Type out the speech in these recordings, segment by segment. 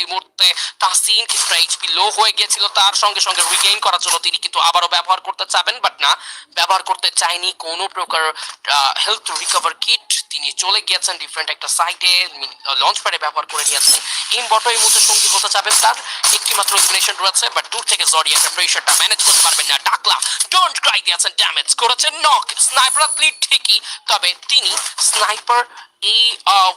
এই মুহূর্তে তাসিন কিছুটা এইচপি লো হয়ে গিয়েছিল, তার সঙ্গে সঙ্গে রিগেইন করার জন্য তিনি কিন্তু আবারও ব্যবহার করতে চাবেন বাট না, ব্যবহার করতে চাইনি কোনো প্রকার হেলথ রিকভার কিট তিনি চলে গিয়েছেন ডিফারেন্ট একটা সাইটে লঞ্চ প্যাডে ব্যবহার করে নিয়েছেন। ইন বটো এই মুহূর্তে সঙ্গী হতে চাবেন তার একটি মাত্র এলিমিনেশন রয়েছে বাট দূর থেকে জরি একটা প্রেশারটা ম্যানেজ করতে পারবেন না। টাকলা ডোন্ট ক্রাই দিয়েছেন ড্যামেজ করেছেন নক স্নাইপার ঠিকই, তবে তিনি স্নাইপার এই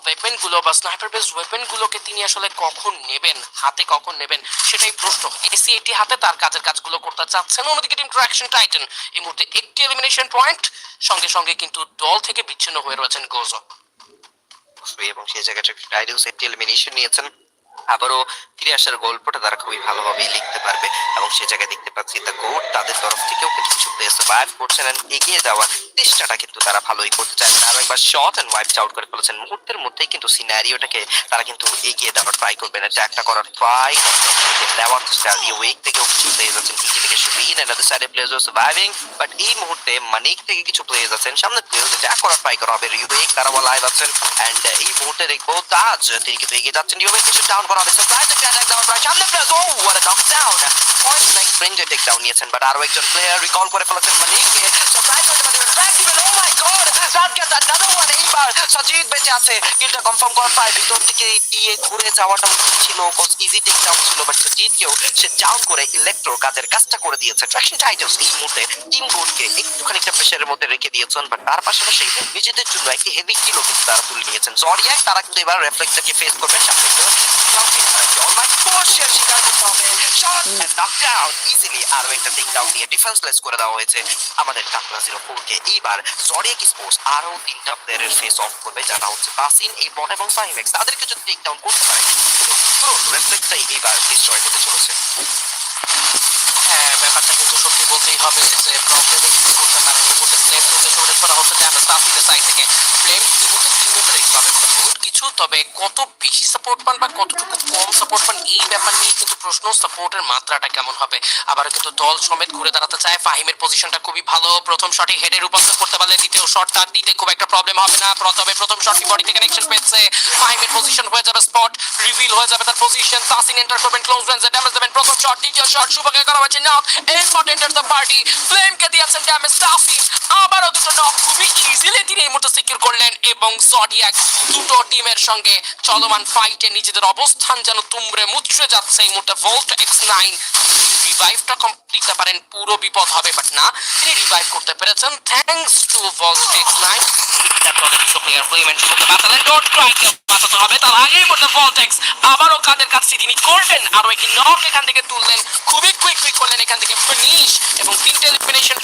ওয়েপেনগুলো বা স্নাইপার বেস ওয়েপেনগুলোকে তিনি আসলে কখন নেবেন? হাতে কখন নেবেন? সেটাই প্রশ্ন। এসি এটি হাতে তার কাজের কাজগুলো করতে চাচ্ছেন। অন্যদিকে টিম ট্রাকশন টাইটান এই মুহূর্তে একটি এলিমিনেশন পয়েন্ট সঙ্গে সঙ্গে কিন্তু দল থেকে বিচ্ছিন্ন হয়ে রয়েছেন গোজো এবং সেই জায়গাটা একটি এলিমিনেশন নিয়েছেন। আবারও ফিরে আসার গল্পটা তারা খুবই ভালোভাবেই লিখতে পারবে এবং সে জায়গায় দেখতে পাচ্ছি দ্য গোট তাদের তরফ থেকেও কিন্তু কিছু সার্ভাইভ করছেন এগিয়ে যাওয়ার চেষ্টাটা কিন্তু তারা ভালোই করতে চাইছেন আরও একবার শট এন্ড ওয়াইপ আউট করে ফেলেছেন। মুহূর্তের মধ্যেই কিন্তু সিনারিওটাকে তারা কিন্তু এগিয়ে দেওয়ার ট্রাই করবেন অ্যাটাকটা করার ট্রাই নেওয়ার চেষ্টা দিয়ে ওয়েক থেকেও কিছু প্লেয়ার্স আছেন। টিজি থেকে আর সার্ভাইভিং বাট এই মুহূর্তে মানিক থেকে কিছু প্লেয়ার্স আছেন। সামনে প্লেয়ার্স অ্যাটাক করার ট্রাই করা হবে। রিউবেক তারা লাইভ আছেন। এন্ড এই মুহূর্তে দেখব তাজ তিনি কিন্তু এগিয়ে যাচ্ছেন। রিউবেক কিছু ডাউন করা হবে সারপ্রাইজ একটা অ্যাটাক দেওয়ার ট্রাই সামনে players O what a knock down point nine রেঞ্জে টেক ডাউন নিয়েছেন বাট আরও একজন প্লেয়ার রিকল করে ফেলেছেন মানিককে। সারপ্রাইজ হতে পারে ব্যাক দিবেন ও my god get another one এইবার সজিদ বেঁচে আছে। কিলটা কনফার্ম করার পায়, ভিতর থেকে দিয়ে ঘুরে যাওয়াটা উচিত ছিল কোচ ইজি টেক ডাউন ছিল বাট সজিদকেও সে ডাউন করে ইলেকট্রো কাজের কাজটা করে দিয়েছে। ট্রাকশন টাইটালস এই মুহূর্তে টিম বোর্ডকে একটুখানি একটা প্রেশারের মধ্যে রেখে দিয়েছেন বাট তার পাশাপাশি নিজেদের জন্য একটি হেভি কিলো কিন্তু তারা তুলে নিয়েছেন। জরিয়াক তারা কিন্তু এবার রেফ্লেক্সটাকে ফেস করবেন সামনে তাদেরকে যদি টেক ডাউন করতে চলেছে হ্যাঁ ব্যাপারটা কিন্তু সত্যি বলতেই হবে যে প্রবলেমে করতে পারে এই মুহূর্তে থেকে তিন মেম্বারে পাবে কিছু তবে কত বেশি সাপোর্ট পান বা কতটুকু কম সাপোর্ট পান, এই ব্যাপার নিয়ে কিন্তু প্রশ্ন সাপোর্টের মাত্রাটা কেমন হবে? আবার কিন্তু দল সমেত ঘুরে দাঁড়াতে চায়। ফাহিমের পজিশনটা খুবই ভালো। প্রথম শটে হেডে রূপান্তর করতে পারলে দ্বিতীয় শটটা দিতে খুব একটা প্রবলেম হবে না। প্রথমে প্রথম শটটি বডিতে কানেকশন পেয়েছে। ফাহিমের পজিশন হয়ে যাবে স্পট রিভিল হয়ে যাবে তার পজিশন তাসিন এন্টার করবেন ক্লোজ রেঞ্জে ড্যামেজ দেবেন প্রথম শট দ্বিতীয় শট শুভকে করা হয়েছে knock shot enter the party ফ্লেমকে দিয়েছেন ড্যামেজ তাসিন আবারও দুটো নক খুবই ইজিলি তিনি এই মুহূর্তে সিকিউর করলেন এবং জডিয়াক দুটো টিমের সঙ্গে চলমান ফাইটে নিজেদের অবস্থান যেন তুমড়ে মুচড়ে যাচ্ছে এই মুহূর্তে ভোল্ট এক্স নাইন রিভাইভটা কমপ্লিট পারেন, পুরো বিপদ হবে বাট না, তিনি রিভাইভ করতে পেরেছেন। Thanks to volt X nine player করতে বাঁচালেন ডোট ট্রাইকে বাঁচাতে হবে। তার আগেই মধ্যে ভলটেক্স আবারও কাদের তিনি করবেন? আরও একটি নক এখান থেকে তুললেন। খুবই কুইক কুইক করলেন এখান থেকে ফিনিশ এবং তিনটে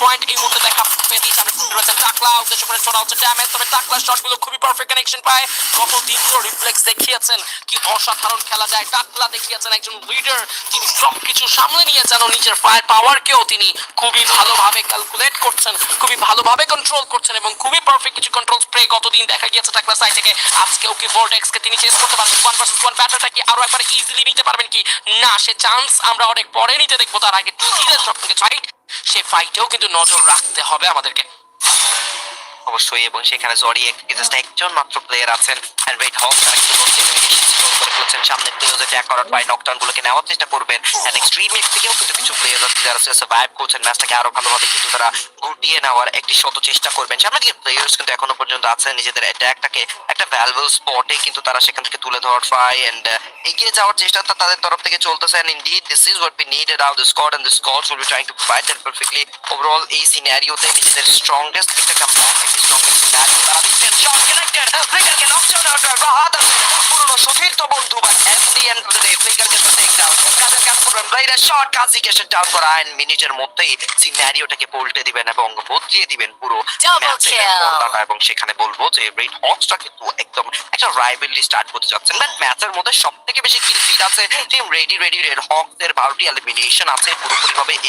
পয়েন্ট এই মুহূর্তে দেখা টাকলা উদ্দেশ্য করে ছোড়া হচ্ছে ড্যামেজ তবে টাকলা শটগুলো খুবই পারফেক্ট কানেকশন পায়। তীব্র রিফ্লেক্স দেখিয়েছেন। কি অসাধারণ খেলা যায়। টাকলা দেখিয়েছেন একজন লিডার তিনি সব কিছু সামলে নিয়েছেন ও নিজের ফায়ার পাওয়ারকেও তিনি খুবই ভালোভাবে ক্যালকুলেট করছেন, খুবই ভালোভাবে কন্ট্রোল করছেন এবং খুবই পারফেক্ট কিছু কন্ট্রোল স্প্রে গতদিন দেখা গিয়েছে টাকলা সাইড থেকে। আজকেও কি ভোল্টেক্স কে তিনি চেস করতে পারবেন। ওয়ান ভার্সেস ওয়ান ব্যাটলটা কি আরও একবার ইজিলি নিতে পারবেন কি? না, সে চান্স আমরা অনেক পরে নিতে দেখব। তার আগে টিজিদের সব থেকে ফাইট সে ফাইটেও কিন্তু নজর রাখতে হবে আমাদেরকে। অবশ্যই, এবং সেখানে জরি জাস্ট একজন মাত্র প্লেয়ার আছেন এন্ড রেড হক অ্যাটাক করার নকডাউন গুলোকে নেওয়ার চেষ্টা করবেন। এন্ড এক্সট্রিম এক্স থেকেও কিন্তু কিছু প্লেয়ার আছে যারা সার্ভাইভ করছেন। ম্যাচটাকে আরও ভালোভাবে কিন্তু তারা গুটিয়ে নেওয়ার একটি শত চেষ্টা করবেন। সামনে দিকে প্লেয়ার্স কিন্তু এখনও পর্যন্ত নিজেদের অ্যাটাকটাকে একটা ভ্যালুয়েবল স্পটে কিন্তু তারা সেখান থেকে তুলে ধরার ট্রাই এন্ড এগিয়ে যাওয়ার চেষ্টাটা তাদের তরফ থেকে চলতেছে। And indeed this is what we needed out squad will be trying to fight that perfectly overall এই সিনারিওতে নিজেদের স্ট্রংগেস্ট একটা মিনিটের মধ্যেই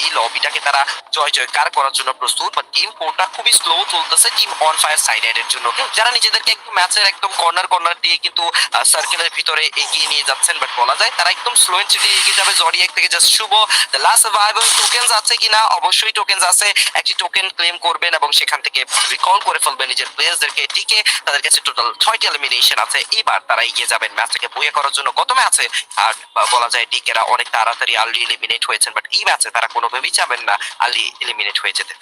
এই লবিটাকে তারা জয় জয়কার করার জন্য প্রস্তুত বাট খুবই স্লো চলতেছে টিম অন ফায়ার সাইডের জন্য। যারা নিজেদেরকে ম্যাচের একদম কর্নার কর্নার দিয়ে কিন্তু সার্কেলের ভিতরে এগিয়ে নিয়ে যাচ্ছেন বাট বলা যায় তারা একদম স্লো এগিয়ে যাবে। জডিয়াক থেকে জাস্ট শুভ। দ্য লাস্ট আছে কিনা? অবশ্যই আছে। একটি টোকেন ক্লেম করবেন এবং সেখান থেকে রিকল করে ফেলবেন নিজের তাদের কাছে টোটাল ছয়টি এলিমিনেশন আছে। এবার তারা এগিয়ে যাবেন ম্যাচটাকে বইয়ে করার জন্য। কত আর বলা যায় ডিকেরা অনেক তাড়াতাড়ি আর্লি এলিমিনেট হয়েছেন বাট এই ম্যাচে তারা কোনোভাবেই চাবেন না আর্লি এলিমিনেট হয়ে যেতে।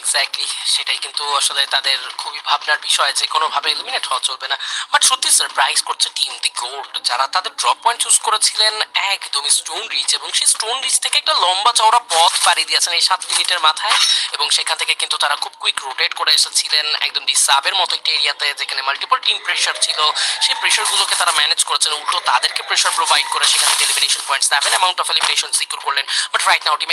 এক্স্যাক্টলি সেটাই কিন্তু আসলে তাদের খুবই ভাবনার বিষয় যে কোনোভাবে এলিমিনেট হওয়া চলবে না। বাট সত্যি সারপ্রাইজ করছে টিম দি গোল্ড যারা তাদের ড্রপ পয়েন্ট চুজ করেছিলেন একদমই স্টোন রিচ এবং সেই স্টোন রিচ থেকে একটা লম্বা চওড়া পথ পাড়ি দিয়েছেন এই সাত মিনিটের মাথায় এবং সেখান থেকে কিন্তু তারা খুব কুইক রোটেট করে এসেছিলেন একদম ডি সাবের মতো একটা এরিয়াতে যেখানে মাল্টিপল টিম প্রেশার ছিল। সেই প্রেশারগুলোকে তারা ম্যানেজ করেছেন, উল্টো তাদেরকে প্রেশার প্রোভাইড করে সেখান elimination point seven amount of elimination secure করলেন। But right now team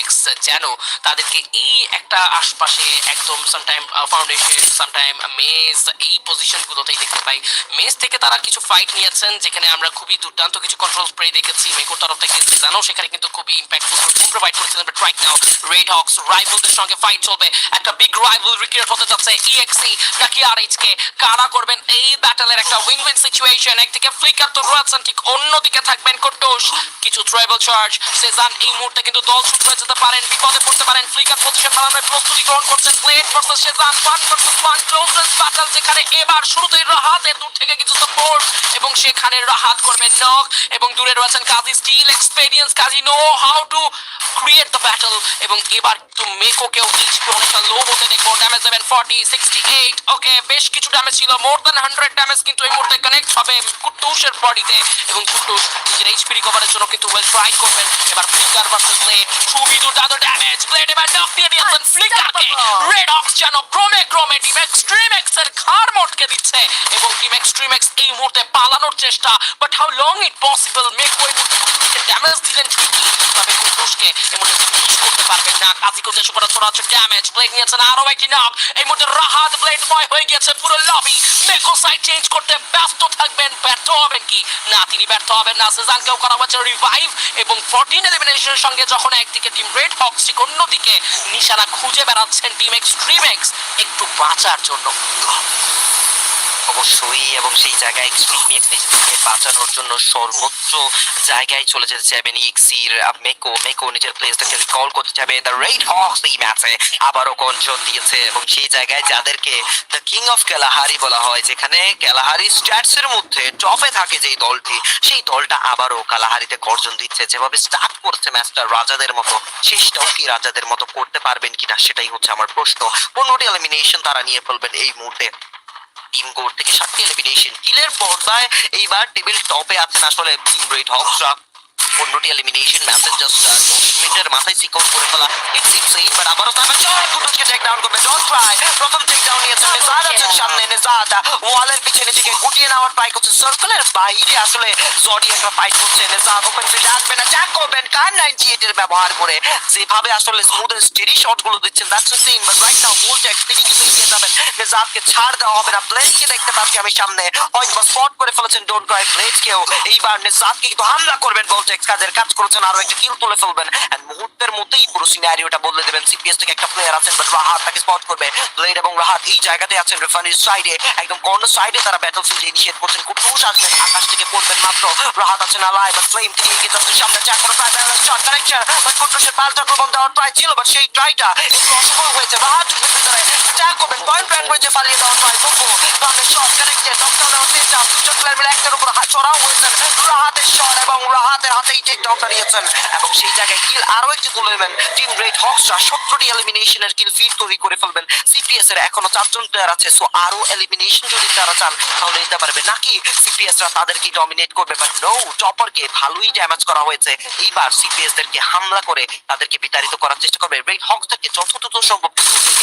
X যেন তাদেরকে এই একটা আশপাশে একদম সামটাইম ফাউন্ডেশন সামটাইম মেজ এই পজিশনগুলোতেই দেখতে পাই। মেজ থেকে তারা কিছু ফাইট নিয়েছেন, যেখানে আমরা খুবই দুর্দান্ত কিছু কন্ট্রোল স্প্রে দেখেছি। মেকোর তরফ থেকে জানো সেখানে কিন্তু খুবই ইম্প্যাক্টফুল প্রোভাইড করেছিলেন but right now red hawks রাইভেলদের সঙ্গে ফাইট চলবে। একটা বিগ রাইভেল ক্রিয়েট হতে যাচ্ছে ইএক্সি নাকি আর কে কারা করবেন এই ব্যাটলের একটা উইন উইন সিচুয়েশন একদিকে ফ্লিকার তো রয়েছেন, ঠিক অন্যদিকে থাকবেন কুট্টুস কিছু ট্রাইবাল চার্জ সেজান এই মুহূর্তে কিন্তু দল শুট হয়ে যেতে পারেন, বিপদে পড়তে পারেন। ফ্লিকার পজিশন বানানোর প্রস্তুতি গ্রহণ করছেন blade versus Sejan one versus one closest battle যেখানে এবার শুরুতেই রাহাতের দূর থেকে কিছু সাপোর্ট এবং সেখানে রাহাত করবেন নক এবং দূরে রয়েছেন Kazi still experience Kazi know how to create the battle এবং এবার কিন্তু মেকোকেও এইচপি অনেকটা লো হতে দেখব ড্যামেজ দেবেন ফর্টি সিক্সটি এইট ওকে বেশ কিছু ড্যামেজ ছিল মোর দ্যান হান্ড্রেড ড্যামেজ কিন্তু এই মুহূর্তে কানেক্ট হবে কুটুসের বডিতে এবং কুটুস নিজের এইচপি রিকভারের জন্য কিন্তু ওয়েল ট্রাই করবেন। এবার ফ্লিকার ভার্সেস ব্লেড খুবই দুর্দান্ত ড্যামেজ ব্লেড এবার নক দিয়ে দিয়েছেন ফ্লিকারকে রেড যেন ক্রমে ক্রমে টিম এক্সট্রিম এক্সের ঘাড় মটকে দিচ্ছে এবং টিম এক্সট্রিম এক্স এই মুহূর্তে পালানোর চেষ্টা but how long it possible make ওই ড্যামেজ দিলেন ঠিকই তবে কুটুসকে এই সঙ্গে যখন একদিকে অন্যদিকে, নিশানা খুঁজে বেড়াচ্ছেন টিম এক্সট্রিম এক্স একটু বাঁচার জন্য। অবশ্যই, এবং সেই জায়গায় এক্সট্রিম থেকে বাঁচানোর জন্য সর্বোচ্চ জায়গায় চলে যেতে চাইবেন ইক্সির মেকো মেকো নিজের প্লেসটাকে রিকল করতে চাইবে। দ্য রেড হক্স এই ম্যাচে আবারও কনজোর দিয়েছে, এবং সেই জায়গায় যাদেরকে দ্য কিং অফ ক্যালাহারি বলা হয়, যেখানে ক্যালাহারি স্ট্যাটস এর মধ্যে টপে থাকে যেই দলটি, সেই দলটা আবারও কালাহারিতে গর্জন দিচ্ছে। যেভাবে স্টার্ট করছে ম্যাচটা রাজাদের মতো, শেষটাও কি রাজাদের মতো করতে পারবেন কিনা, সেটাই হচ্ছে আমার প্রশ্ন। পনেরোটি এলিমিনেশন তারা নিয়ে ফেলবেন এই মুহূর্তে। কোড থেকে সাতটি এলিমিনেশন কিলের পর্দায় এইবার টেবিল টপে আছেন আসলে টিম রেড হকসরা পনেরোটি এলিমিনেশন ম্যাচের জাস্ট দশ মিনিটের মাথায় সিকআউট করে ফেলা। ইটস ইনসেইন বাট আবারও তারা জয় টেক ডাউন করবে। ডট ট্রাই প্রথম টেক ডাউন নিয়েছে নেজাদ আছেন সামনে নেজাদ ওয়ালের পিছনে নিজেকে গুটিয়ে নেওয়ার ট্রাই করছে। সার্কেলের বাইরে আসলে জডি একটা ফাইট করছে নেজাদ ওপেন ফিল্ডে আসবেন অ্যাটাক করবেন। কার নাইনটি এর ব্যবহার করে যেভাবে আসলে স্মুথ স্টেডি শটগুলো দিচ্ছেন that's Sin but right now bolt তিনি কিন্তু এগিয়ে যাবেন। নেজাদকে ছাড় দেওয়া হবে না। ব্লেডকে দেখতে পাচ্ছি আমি সামনে। হয়তো স্পট করে ফেলেছেন ডোন্ট ট্রাই ব্লেডকেও এইবার নেজাদকে কিন্তু হামলা করবেন বোল্টেক্স কাজের কাজ করেছেন আরও একটা কিল তুলে ফেলবেন। মুহূর্তের মধ্যেই পুরো সিনারিওটা বদলে দেবেন। সিপিএস থেকে একটা প্লেয়ার আছেন বাট রাহাত তাকে স্পট করবে। ব্লেড এবং রাহাত এই জায়গাতে আছেন রেফারির সাইডে একদম কর্নার সাইডে তারা ব্যাটল ফিল্ডে ইনিশিয়েট করছেন কুটুস আসবেন আকাশ থেকে পড়বেন মাত্র। রাহাত আছেন আলাই বাট ফ্লেম থেকে এগিয়ে যাচ্ছেন সামনে চার করে প্রায় ব্যালেন্স শট কানেকশন বাট কুটুসের পাল্টা প্রবন্ধ দেওয়ার ট্রাই ছিল বাট সেই ট্রাইটা একটু হয়েছে। রাহাত যুদ্ধের ভিতরে অ্যাটাক করবেন। পয়েন্ট ব্ল্যাঙ্ক রেঞ্জে পালিয়ে দেওয়ার ট্রাই সামনে শট কানেক্টেড নকডাউন নেওয়ার চেষ্টা দুজন প্লেয়ার মিলে একটার উপর চড়াও হয়েছেন। রাহাতের এবং রাহাতের হাতেই টেক ডাউনটা নিয়েছেন এবং সেই জায়গায় কিল আরও একটি তুলে নেবেন টিম রেড হক্সরা সতেরোটি এলিমিনেশনের কিল ফিট তৈরি করে ফেলবেন। সিপিএস এর এখনও চারজন প্লেয়ার আছে সো আরও এলিমিনেশন যদি তারা চান তাহলে নিতে পারবে। নাকি সিপিএস রা তাদেরকে ডমিনেট করবে? বাট নো টপারকে ভালোই ড্যামেজ করা হয়েছে। এইবার সিপিএস দেরকে হামলা করে তাদেরকে বিতাড়িত করার চেষ্টা করবে। রেড হক্সটাকে যতটুকু সম্ভব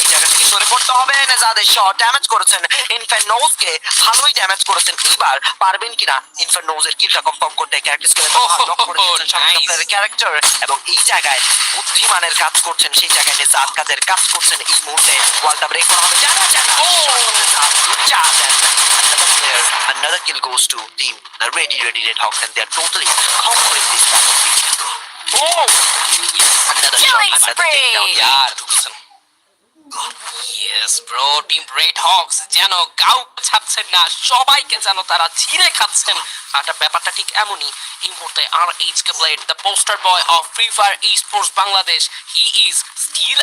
এই জায়গা থেকে সরে পড়তে হবে। যাদের শট ড্যামেজ করেছেন। ইনফার্নোজকে ভালোই ড্যামেজ করেছেন। এইবার পারবেন কিনা? ইনফার্নোজের কিলটা কনফার্ম করতে ক্যারেক্টার স্কিলে ক্যারেক্টার এবং এই জায়গায় বুদ্ধিমানের কাজ করছেন সেই জায়গায় নেজাদ কাজের কাজ করছেন এই মুহূর্তে ওয়ালটা ব্রেক করা হবে জানা জানা another kill goes to team the ready ready red hawks and they are totally conquering this battlefield oh another shot another spree. takedown ঢুকছেন yes bro team red hawks যেন গাউ ছাড়ছেন না, সবাইকে যেন তারা ছিঁড়ে খাচ্ছেন। আর ব্যাপারটা ঠিক এমনই, এই মুহূর্তে R H K blade the poster boy of free fire esports Bangladesh he is still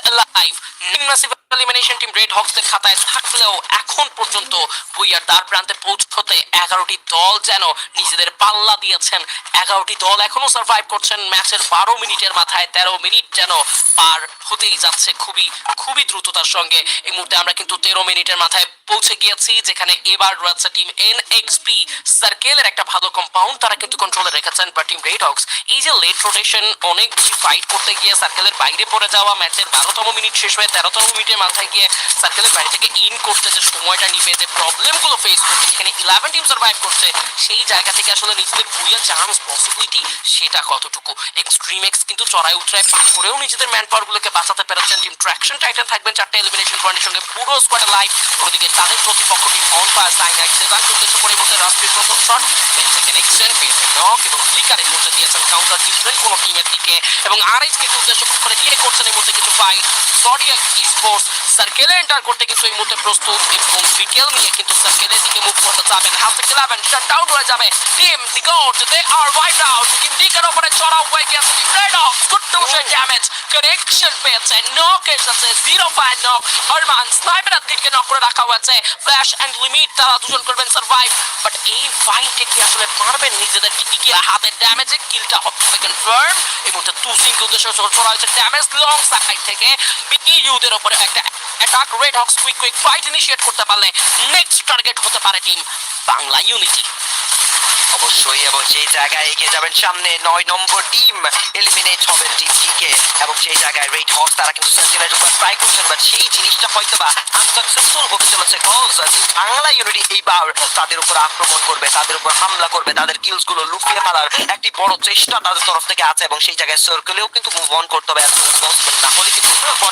elimination team red হকসদের খাতায় থাকলেও এখন পর্যন্ত ভুইয়ার দ্বার প্রান্তে পৌঁছতে এগারোটি দল যেন নিজেদের পাল্লা দিয়েছেন। এগারোটি দল সার্ভাইভ করছেন। ম্যাচের বারো মিনিটের মাথায় তেরো মিনিট যেন পার হতেই যাচ্ছে খুবই খুবই দ্রুততার সঙ্গে। এই মুহূর্তে আমরা কিন্তু তেরো মিনিটের মাথায় পৌঁছে গিয়েছি, যেখানে এবার রয়েছে টিম এন এক্সপি সার্কেলের একটা ভালো কম্পাউন্ড তারা কিন্তু কন্ট্রোলে রেখেছেন বা টিম রেড হক্স এই যে লেট রোটেশন অনেক বেশি ফাইট করতে গিয়ে সার্কেলের বাইরে পড়ে যাওয়া ম্যাচের বারোতম মিনিট শেষ হয়ে তেরোতম মিনিটের মাথায় গিয়ে সার্কেলের বাইরে থেকে ইন করতে যে সময়টা নিবে, যে প্রবলেমগুলো ফেস করছে, যেখানে ইলেভেন টিম সার্ভাইভ করছে, সেই জায়গা থেকে আসলে নিজেদের বুয়া চান্স পসিবিলিটি সেটা কতটুকু? এক্সট্রিম এক্স কিন্তু চড়াই উতরায় পার করেও নিজেদের ম্যান পাওয়ার গুলোকে বাঁচাতে পেরেছেন টিম ট্র্যাকশন টাইটান থাকবেন চারটে এলিমিনেশন পয়েন্টের সঙ্গে পুরো স্কোয়াডে লাইভ ওদিকে তাদের প্রতিপক্ষ টিম অন পাস সাইন এক সেজান উদ্দেশ্য করে মধ্যে রাষ্ট্রীয় প্রথম শট পেয়েছে নক এবং ফ্লিকারের মধ্যে দিয়েছেন কাউন্টার ডিফারেন্ট কোনো টিমের দিকে। এবং আর এইচ কে উদ্দেশ্য করে দিয়ে করছেন এই মুহূর্তে কিছু ফাইট সরিয়া স্পোর্টস সার্কেলে এন্টার করতে কিন্তু এই মুহূর্তে প্রস্তুত এবং বিকেল নিয়ে কিন্তু সার্কেলের দিকে মুভ করতে চাবেন হাতে খেলাবেন শাট ডাউন হয়ে যাবে। Team the goat they are wide out team দিকের উপরে চড়াও হয়ে গেছে। Red of good two shot damage connection পেয়েছে। নক এসেছে zero five knock Harman sniper অ্যাথলিটকে knock করে রাখা হয়েছে। ফ্ল্যাশ অ্যান্ড লিমিট তারা দুজন করবেন সার্ভাইভ বাট এই ফাইটে কি আসলে পারবেন নিজেদের টিকে হাতের ড্যামেজে কিলটা হবে। কনফার্ম এই মুহূর্তে টু সিঙ্ক উদ্দেশ্য করা হয়েছে। ড্যামেজ লং সাইড থেকে। বিইউদের উপরে একটা attack red hawks quick quick fight initiate করতে পারলে নেক্সট টার্গেট হতে পারে টিম বাংলা ইউনিটি অবশ্যই, এবং সেই জায়গায় এগিয়ে যাবেন সামনে নয় নম্বর টিম এলিমিনেট হবেন টিম এবং সেই জায়গায় রেড হর্স তারা কিন্তু সেন্টিনের উপর ট্রাই করছেন বাট সেই জিনিসটা হয়তো বা আনসাকসেসফুল হতে চলেছে কজ বাংলা ইউনিটি এইবার তাদের উপর আক্রমণ করবে, তাদের উপর হামলা করবে, তাদের কিলসগুলো লুকিয়ে ফেলার একটি বড় চেষ্টা তাদের তরফ থেকে আছে, এবং সেই জায়গায় সার্কেলেও কিন্তু মুভ অন করতে হবে। না হলে কিন্তু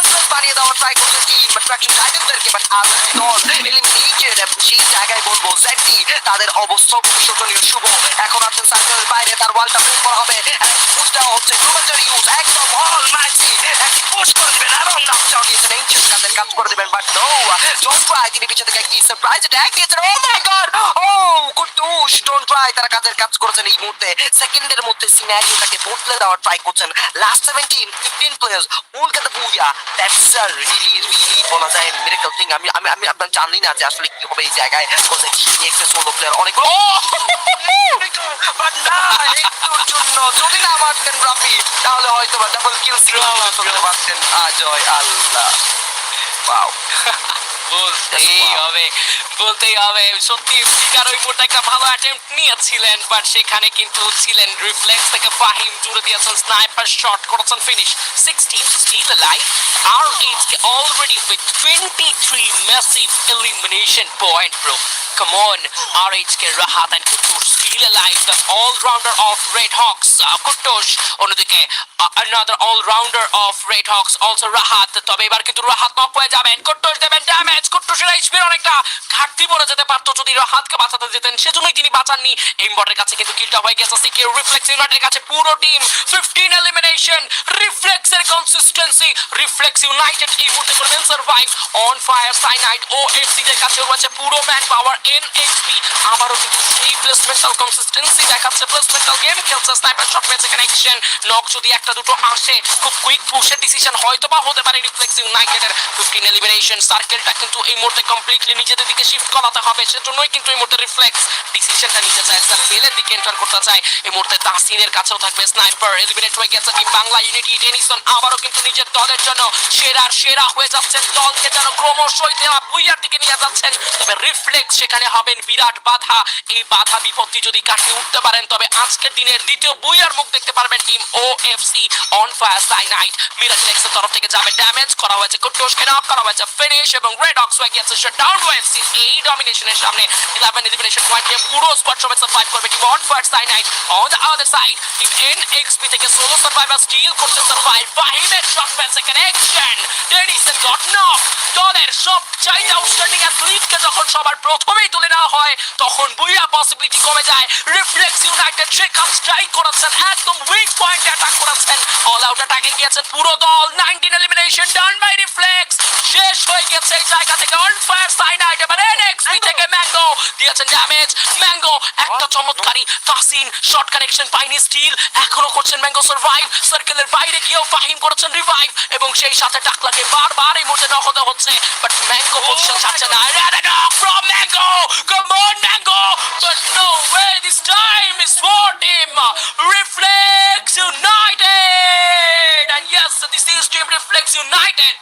ডিফেন্সলেস বানিয়ে দেওয়ার ট্রাই করছে টিম অ্যাট্রাকশন টাইটেলদেরকে বাট আরও সেই জায়গায় বলব জেডটি তাদের অবস্থা শোচনীয় শুভ। এখন আছেন সার্কেলের বাইরে, তার ওয়ালটা করা হবে। পুশ দেওয়া হচ্ছে ইউজ একদম অল একটি পুশ করে এবং নকডাউন নিয়েছেন কাজ করে বাট নো ডোন্ট তিনি পিছে থেকে একটি সারপ্রাইজ অ্যাটাক দিয়েছেন ও মাই গড ও ডোন্ট তারা কাজের কাজ করেছেন এই মুহূর্তে। সেকেন্ডের মধ্যে সিনারিওটাকে বদলে দেওয়ার ট্রাই করছেন। Last 17 15 players the booyah that's a really really বলা যায় মিরাকল থিং আমি আমি আমি জানি না যে আসলে কি হবে এই জায়গায় একটা সোলো প্লেয়ার অনেক ও! বাট না একটুর জন্য। যদি না মারতেন রাফি তাহলে হয়তো বা ডাবল কিল করতে পারতেন। আজয় আল্লাহ। ওয়াও বলতেই হবে বলতেই হবে সত্যি ফিকার ওই মুহূর্তে একটা ভালো অ্যাটেম্প নিয়েছিলেন বাট সেখানে কিন্তু ছিলেন রিফ্লেক্স থেকে ফাহিম জুড়ে দিয়েছেন স্নাইপার শট করেছেন finish sixteen still live R H K already with twenty three massive elimination point bro Come on, RH Rahat and Kutush still alive. The all-rounder of Red Hawks, uh, Kutush. অন্যদিকে uh, another all-rounder of Red Hawks, also Rahat. তবে এবার কিন্তু Rahat knock হয়ে যাবেন কুটুস দেবেন damage কুটুসের এইচপির অনেকটা ঘাটতি পড়ে যেতে পারতো। যদি রাহাতকে বাঁচাতে যেতেন, সেজন্যই তিনি বাঁচাননি। এইমবটের কাছে কিন্তু কিলটা হয়ে গেছে। সিকিউর রিফ্লেক্স ইউনাইটেডের কাছে পুরো টিম 15 এলিমিনেশন রিফ্লেক্সের কনসিস্টেন্সি রিফ্লেক্স ইউনাইটেড এই মুহূর্তে করবেন সার্ভাইভ অন ফায়ার সাইনাইট ও এফসি দের কাছে রয়েছে পুরো ম্যান পাওয়ার এন এইচপি আবারও কিন্তু সেই প্লেসমেন্টাল কনসিস্টেন্সি দেখাচ্ছে। প্লেসমেন্টাল গেম খেলছে স্নাইপার শট পেয়েছে কানেকশন নক যদি একটা দুটো আসে, খুব কুইক পুশের ডিসিশন হয়তো বা হতে পারে রিফ্লেক্স ইউনাইটেডের 15 এলিমিনেশন সার্কেলটা কিন্তু এই মুহূর্তে কমপ্লিটলি নিজেদের দিকে শিফট করাতে হবে। সেজন্যই কিন্তু এই মুহূর্তে রিফ্লেক্স ডিসিশনটা নিতে চায়। সার্কেলের দিকে এন্টার করতে চায়। এই মুহূর্তে তাসিনের কাছেও থাকবে স্নাইপার এলিমিনেট হয়ে গেছে টিম বাংলা ইউনিটি টেনিসন আবারও কিন্তু নিজের দলের জন্য সেরার সেরা হয়ে যাচ্ছেন দলকে যেন ক্রমশই দেওয়া বুইয়ার দিকে নিয়ে যাচ্ছেন। তবে রিফ্লেক্স সেখানে হবেন বিরাট বাধা। এই বাধা বিপত্তি যদি কাটিয়ে উঠতে পারেন, তবে আজকের দিনের দ্বিতীয় বুইয়ার মুখ দেখতে পারবেন team O F C on fire cyanide Miraj এর তরফ থেকে যাবে ড্যামেজ করা হয়েছে কুটুসকে নক করা হয়েছে ফিনিশ এবং রেড নক্স হয়ে গেছে ডাউন ওয়েস্ট এই ডমিনেশনের সামনে 11 এলিমিনেশন পয়েন্ট নিয়ে পুরো স্কোয়াড সমেত সার্ভাইভ করবে। Team on fire cyanide on the other side team NXP থেকে সোলো সার্ভাইভার স্টিল করছে সার্ভাইভ ফাহিমের শট পেয়েছে কানেকশন ডেনিসন গট নক দলের সব চাইতে আউটস্ট্যান্ডিং অ্যাথলিটকে যখন সবার প্রথমেই তুলে নেওয়া হয়, তখন বুইয়া পসিবিলিটি কমে যায়। রিফ্লেক্স ইউনাইটেড সেখান স্ট্রাইক করেছেন একদম উইক পয়েন্ট অ্যাটাক করেছেন অল আউট অ্যাটাকে গিয়েছেন পুরো দল। 19 এলিমিনেশন ডান বাই রিফ্লেক্স শেষ হয়ে গেছে এই জায়গা থেকে অন ফায়ার সাইনাইট এবার এনএক্সপি থেকে ম্যাঙ্গো দিয়েছেন ড্যামেজ ম্যাঙ্গো একটা চমৎকারী ফাসিন শর্ট কানেকশন পাইনি স্টিল এখনও করছেন ম্যাঙ্গো সার্ভাইভ সার্কেলের বাইরে গিয়েও ফাহিম করেছেন রিভাইভ এবং সেই সাথে টাকলাকে বারবার এই মুহূর্তে হতে হচ্ছে। বাট ম্যাঙ্গো পজিশন ছাড়ছে না। From mango come on mango but no way this time is for team reflex united and yes this is team reflex united.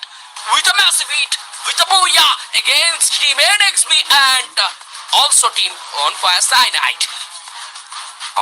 With a massive hit with a booyah against team NXP and also team on fire cyanide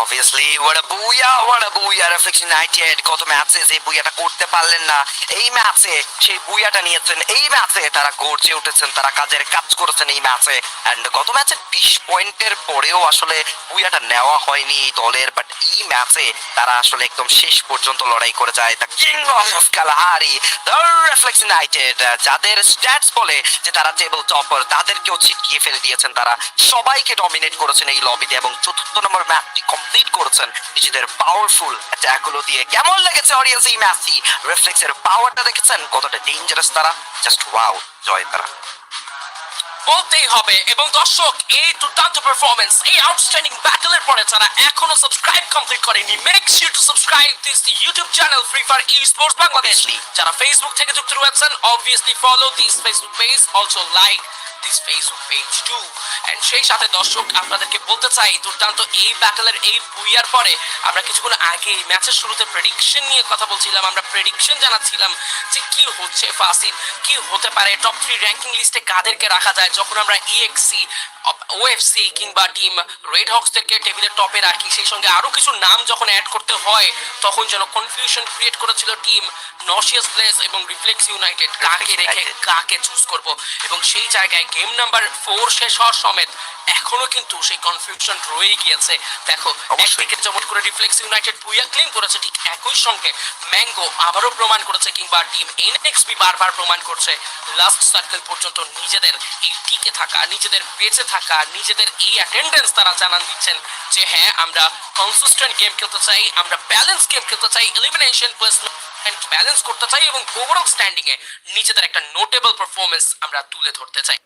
obviously what a booyah what a booyah reflection united কত ম্যাচে যে বুইয়াটা করতে পারলেন না। এই ম্যাচে সেই বুইয়াটা নিয়েছেন, এই ম্যাচে তারা গর্জে উঠেছেন, তারা কাজের কাজ করেছেন এই ম্যাচে এন্ড গত ম্যাচে বিশ পয়েন্টের পরেও আসলে বুইয়াটা নেওয়া হয়নি এই দলের বাট এই ম্যাচে তারা আসলে একদম শেষ পর্যন্ত লড়াই করে যায়। The king of Kalahari the reflex united যাদের স্ট্যাটস বলে যে তারা টেবল টপার তাদেরকেও ছিটকিয়ে ফেলে দিয়েছেন তারা। সবাইকে ডমিনেট করেছেন এই লবিতে এবং চতুর্থ নম্বর ম্যাচটি কমপ্লিট করেছেন। নিজেদের পাওয়ারফুল অ্যাটাকগুলো দিয়ে। কেমন লেগেছে অডিয়েন্স এই ম্যাচটি রিফ্লেক্সের পাওয়ারটা দেখেছেন? কতটা ডেঞ্জারাস তারা? জাস্ট ওয়াও জয় তারা। বলতেই হবে এবং দর্শক এই দুর্দান্ত পারফরমেন্স এই আউটস্ট্যান্ডিং ব্যাটলের পরে যারা এখনও সাবস্ক্রাইব কমপ্লিট করেনি make sure to subscribe this the YouTube channel free fire esports Bangladesh যারা ফেসবুক থেকে যুক্ত রয়েছেন obviously follow this Facebook page also like this Facebook page too and সেই সাথে দর্শক, আপনাদেরকে বলতে চাই, দুর্দান্ত এই ব্যাটেলের এই বুইয়ার পরে আমরা কিছুক্ষণ আগে ম্যাচের শুরুতে প্রেডিকশন নিয়ে কথা বলছিলাম, আমরা প্রেডিকশন জানাচ্ছিলাম যে কি হচ্ছে ফাসিল, কি হতে পারে? টপ থ্রি র্যাঙ্কিং লিস্টে কাদেরকে রাখা যায়? যখন আমরা ইএক্সি ওএফসি কিংবা টিম রেড হক্স থেকে টেবিলের টপে রাখি। সেই সঙ্গে আরও কিছু নাম যখন অ্যাড করতে হয় তখন যেন কনফিউশন ক্রিয়েট করেছিল টিম নশিয়াস প্লেস এবং রিফ্লেক্স ইউনাইটেড কাকে রেখে United। কাকে চুজ করব? এবং সেই জায়গায় গেম নাম্বার ফোর শেষ হওয়ার সমেত এখনও কিন্তু সেই কনফিউশন রয়ে গিয়েছে। দেখো। একদিকে যেমন করে রিফ্লেক্স ইউনাইটেড ভুইয়া ক্লেম করেছে ঠিক একই সঙ্গে। ম্যাঙ্গো আবারও প্রমাণ করেছে কিংবা টিম এনএক্সপি বারবার প্রমাণ করছে। লাস্ট সার্কেল পর্যন্ত নিজেদের এই টিকে থাকা নিজেদের বেঁচে থাকা নিজেদের এই অ্যাটেন্ডেন্স তারা জানান দিচ্ছেন যে হ্যাঁ আমরা কনসিস্টেন্ট গেম খেলতে চাই, আমরা ব্যালেন্স গেম খেলতে চাই এলিমিনেশন ব্যালেন্স করতে চাই এবং ওভারঅল স্ট্যান্ডিংয়ে নিজেদের একটা নোটেবল পারফরমেন্স আমরা তুলে ধরতে চাই।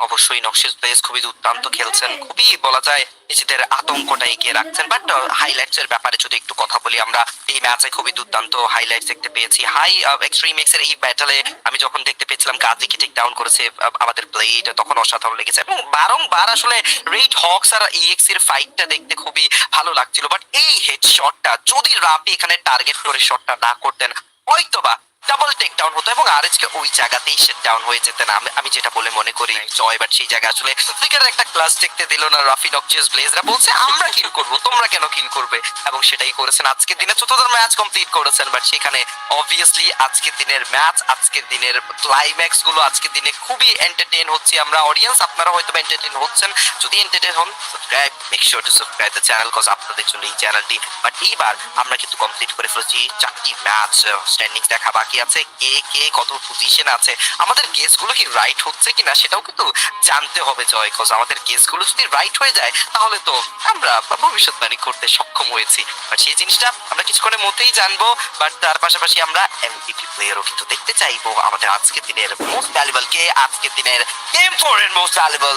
অবশ্যই নকশিস প্লেস খুবই দুর্দান্ত খেলছেন, খুবই বলা যায় নিজেদের আতঙ্কটা এগিয়ে রাখছেন। বাট হাইলাইটস এর ব্যাপারে যদি একটু কথা বলি আমরা, এই ম্যাচে খুবই দুর্দান্ত হাইলাইটস দেখতে পেয়েছি। হাই এক্সট্রিম এক্সের এই ব্যাটলে আমি যখন দেখতে পেয়েছিলাম গাজিকে টেক ডাউন করেছে আমাদের প্লেট তখন অসাধারণ লেগেছে এবং বারংবার আসলে রেড হক্স আর ইএক্স এর ফাইটটা দেখতে খুবই ভালো লাগছিল। বাট এই হেড শটটা যদি রাপি এখানে টার্গেট করে শটটা না করতেন, হয়তোবা ডাবল টেক ডাউন হতো এবং আর কে ওই জায়গাতেই সেট ডাউন হয়ে যেতেন আমি আমি যেটা বলে মনে করি জয় বাট সেই জায়গা আসলে ফ্লিকারের একটা ক্লাস দেখতে দিল না রাফি নকচিয়াস ব্লেজরা বলছে আমরা কিল করব তোমরা কেন কিল করবে? এবং সেটাই করেছেন। আজকের দিনে চতুর্থ ম্যাচ কমপ্লিট করেছেন বাট সেখানে অবভিয়াসলি আজকের দিনের ম্যাচ আজকের দিনের ক্লাইম্যাক্সগুলো আজকের দিনে খুবই এন্টারটেইন হচ্ছে আমরা। অডিয়েন্স আপনারা হয়তো এন্টারটেইন হচ্ছেন। যদি এন্টারটেইন হন subscribe make sure to subscribe the channel cause আপনাদের জন্য এই চ্যানেলটি বাট এইবার আমরা কিন্তু কমপ্লিট করে ফেলেছি চারটি ম্যাচ স্ট্যান্ডিং দেখা বাকি আছে, কে কে, কত পজিশন আছে, আমাদের গেসগুলো কি রাইট হচ্ছে কিনা সেটাও কিন্তু জানতে হবে জয় কজ আমাদের গেসগুলো যদি রাইট হয়ে যায়, তাহলে তো আমরা ভবিষ্যৎবাণী করতে সক্ষম হয়েছি। বাট সেই জিনিসটা আমরা কিছুক্ষণের মধ্যেই জানব বাট তার পাশাপাশি আমরা এমভিপি প্লেয়ারও কিন্তু দেখতে চাইব আমাদের আজকের দিনের মোস্ট ভ্যালুয়েবল কে? আজকের দিনের গেম ফোর এর মোস্ট ভ্যালুয়েবল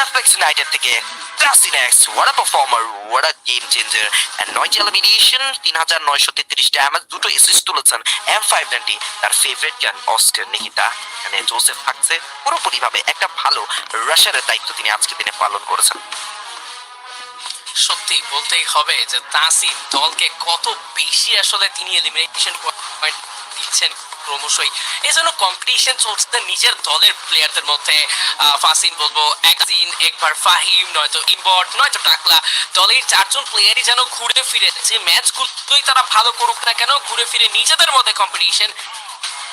রেফ্লেক্স ইউনাইটেড থেকে Classinex, what a performer, what a game changer. And নয়টি এলিমিনেশন তিন হাজার নয়শো তেত্রিশ ড্যামেজ দুটো এসিস্ট তুলেছেন এম ফাইভ নাইনটি তার ফেভারিট গান অস্টের নিহিতা মানে জোসেফ থাকছে পুরোপুরি ভাবে একটা ভালো রাশারের দায়িত্ব তিনি আজকে দিনে পালন করেছেন সত্যি বলতেই হবে যে তাসিম দলকে কত বেশি আসলে তিনি এলিমিনেশন পয়েন্ট দিচ্ছেন ক্রমশই। এই জন্য কম্পিটিশন চলছে নিজের দলের প্লেয়ারদের মধ্যে। ফাসিন বলব, একদিন একবার ফাহিম, নয়তো ইম্বট নয়তো টাকলা। দলের চারজন প্লেয়ারই যেন ঘুরে ফিরে, যে ম্যাচগুলোই তারা ভালো করুক না কেন, ঘুরে ফিরে নিজেদের মধ্যে কম্পিটিশন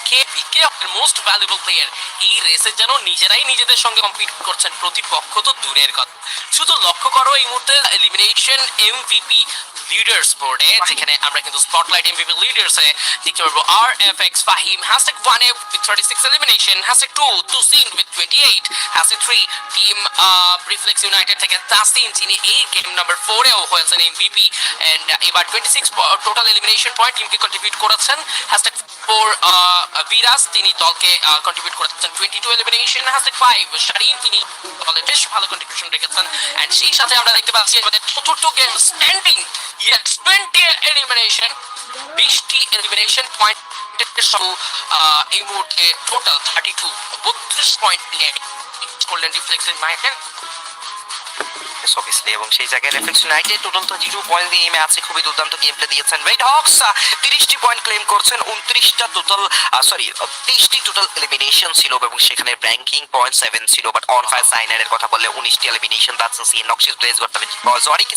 কে কে মোস্ট ভ্যালুয়েবল প্লেয়ার এই রেসে যেন নিজেরাই নিজেদের সঙ্গে কম্পিট করছেন। প্রতিপক্ষ তো দূরের কথা। শুধু লক্ষ্য করো এই মুহূর্তে এলিমিনেশন এমভিপি লিডার্স বোর্ডে যেখানে আমরা কিন্তু স্পটলাইট এমভিপি লিডার্স এ দেখতে পারব R F X Fahim hashtag one A with thirty six elimination hashtag two two Sin with twenty eight hashtag three team reflex united থেকে তাসিন যিনি এই গেম নাম্বার ফোরেও হয়েছেন এমভিপি এন্ড এবার twenty six total elimination point টিমকে contribute করেছেন hashtag four Biraj তিনি দলকে কন্ট্রিবিউট করেছেন twenty two elimination hashtag five Sharin তিনি দলে বেশ ভালো কন্ট্রিবিউশন রেখেছেন এন্ড সেই সাথে আমরা দেখতে পাচ্ছি আমাদের চতুর্থ game standing yes twenty elimination বিশটি এলিমিনেশন পয়েন্ট এই মুহূর্তে টোটাল থার্টি টু বত্রিশ পয়েন্ট নিয়ে করলেন রিফ্লেক্সের মাইন্ডের অবভিয়াসলি এবং সেই জায়গায় reflex united total two point দিয়ে ম্যাচে খুবই দুর্দান্ত গেম প্লে দিয়েছেন রেড হক্স তিরিশটি পয়েন্ট ক্লেম করছেন, উনত্রিশটা টোটাল সরি তেইশটি টোটাল এলিমিনেশন ছিল এবং সেখানে র্যাঙ্কিং পয়েন্ট সেভেন ছিল বাট অন ফায়ার সাইনারের কথা বললে উনিশটি elimination that's C noxious place got seventy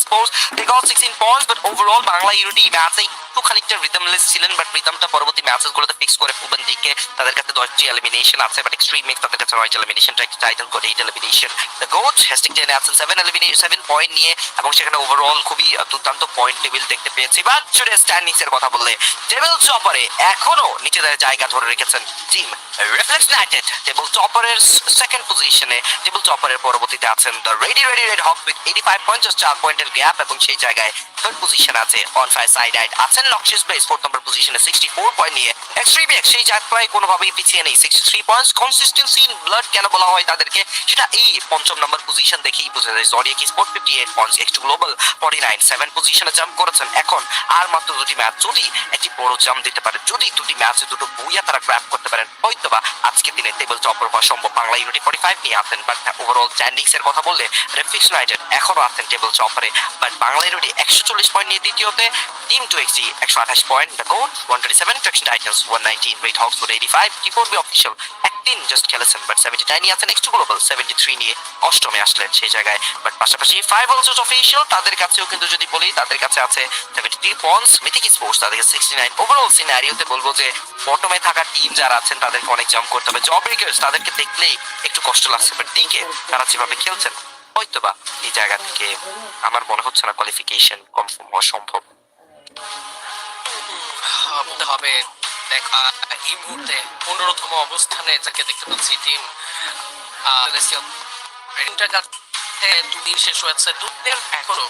sports they got sixteen points but overall Bangla unity ম্যাচে একটু খানিকটা রিদমলেস ছিলেন বাট রিদমটা পরবর্তী ম্যাচেসগুলোতে ফিক্স করে পূর্বের দিকে তাদের কাছে দশটি এলিমিনেশন আছে বাট এক্সট্রিম মিক্স তাদের কাছে নয়টি এলিমিনেশন টাইটেল করে এইট এলিমিনেশন দ্য গোট হ্যাস্টিক টেনে আছেন সেভেন এলিমিনেশন সেভেন পয়েন্ট নিয়ে এবং সেখানে ওভারঅল খুবই দুর্দান্ত পয়েন্ট টেবিল দেখতে পেয়েছি। বাট জুড়ে স্ট্যান্ডিংস এর কথা বললে। টেবিল চপারে এখনও নিজেদের জায়গা ধরে রেখেছেন টিম রিফ্লেক্স টেবিল সেকেন্ড পজিশনে টেবিল পরবর্তীতে আছেন the ready ready red hawk with eighty five point চার পয়েন্টের গ্যাপ এবং সেই জায়গায় থার্ড পজিশন আছে অন সাইড আছেন ফোর্থ নম্বর পজিশনে সিক্সটি ফোর পয়েন্ট নিয়ে। সেই যাত্রায় কোনোভাবেই পিছিয়ে নেই। Sixty three points consistency in blood কেন বলা হয় তাদেরকে? সেটা এই পঞ্চম নম্বর পজিশন দেখেই বোঝা যায়। Sport fifty eight points X global forty nine seven পজিশনে জাম্প করেছেন। এখন আর মাত্র দুটি ম্যাচ যদি একটি বড় জাম্প দিতে পারে, যদি দুটি ম্যাচে দুটো বইয়া তারা গ্র্যাপ করতে পারেন হয়তো বা আজকের দিনে টেবিল টপার হওয়া সম্ভব। বাংলা ইউনিটি ফর্টি ফাইভ নিয়ে আছেন বাট ওভারঅল স্ট্যান্ডিংস এর কথা বললে রেফিক্স ইউনাইটেড এখনও আছেন টেবিল টপারে বাট বাংলা ইউনিটি একশো চল্লিশ পয়েন্ট নিয়ে দ্বিতীয়তে টিম টু এক্সি একশো আঠাশ point the code one twenty seven traction titans one nineteen red hawks four eighty five কি করবে অফিসিয়াল একদিন জাস্ট খেলেছেন বাট সেভেন্টি নাইন আছেন X two global seventy three নিয়ে অষ্টমে আসলেন সেই জায়গায়। বাট পাশাপাশি ফাইভ অলসো অফিসিয়াল তাদের কাছেও কিন্তু যদি বলি, তাদের কাছে আছে seventy three points mythic sports তাদেরকে সিক্সটি নাইন ওভারঅল সিনারিওতে বলব যে বটমে থাকা টিম যারা আছেন, তাদেরকে অনেক জাম্প করতে হবে। জব ব্রেকার্স তাদেরকে দেখলেই একটু কষ্ট লাগছে বাট দিকে তারা যেভাবে খেলছেন হয়তো বা এই জায়গা থেকে আমার মনে হচ্ছে না কোয়ালিফিকেশন কনফার্ম হওয়া সম্ভব। হবে, দেখ, এই মুহূর্তে পনেরোতম অবস্থানে যাকে দেখতে পাচ্ছি টিম কাছে দুদিন শেষ হয়েছে। দুদিন এখনও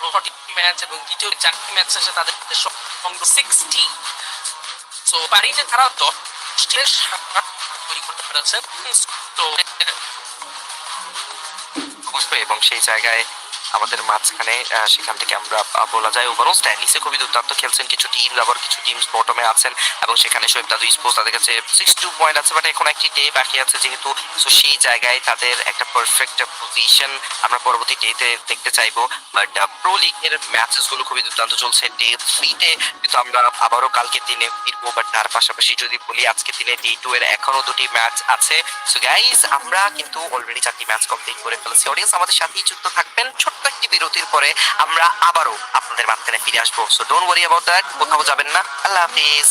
প্রথমটি ম্যাচ এবং দ্বিতীয় চারটি ম্যাচ শেষে তাদের সিক্সটি তো প্যারিসে তারা দশটি তৈরি করতে পেরেছে। তো এবং সেই জায়গায় আমাদের মাঝখানে সেখান থেকে আমরা বলা যায় ওভারঅল স্ট্যান্ডিসে খুবই দুর্দান্ত খেলছেন কিছু টিম আবার কিছু টিম বটমে আছেন এবং সেখানে শোয়েব দাদু স্পোর্টস তাদের কাছে সিক্স টু পয়েন্ট আছে বাট এখন একটি ডে বাকি আছে যেহেতু সো সেই জায়গায় তাদের একটা পারফেক্ট পজিশন আমরা পরবর্তী ডেতে দেখতে চাইব। বাট প্রো লিগের ম্যাচেসগুলো খুবই দুর্দান্ত চলছে ডে থ্রিতে কিন্তু আমরা আবারও কালকের দিনে ফিরবো বাট তার পাশাপাশি যদি বলি আজকের দিনে ডে টু এর এখনও দুটি ম্যাচ আছে। সো গাইজ আমরা কিন্তু অলরেডি চারটি ম্যাচ কমপ্লিট করে ফেলেছি। অডিয়েন্স আমাদের সাথেই যুক্ত থাকবেন। একটি বিরতির পরে আমরা আবারও আপনাদের মাঝখানে ফিরে আসব। So don't worry about that কোথাও যাবেন না। আল্লাহ হাফিজ।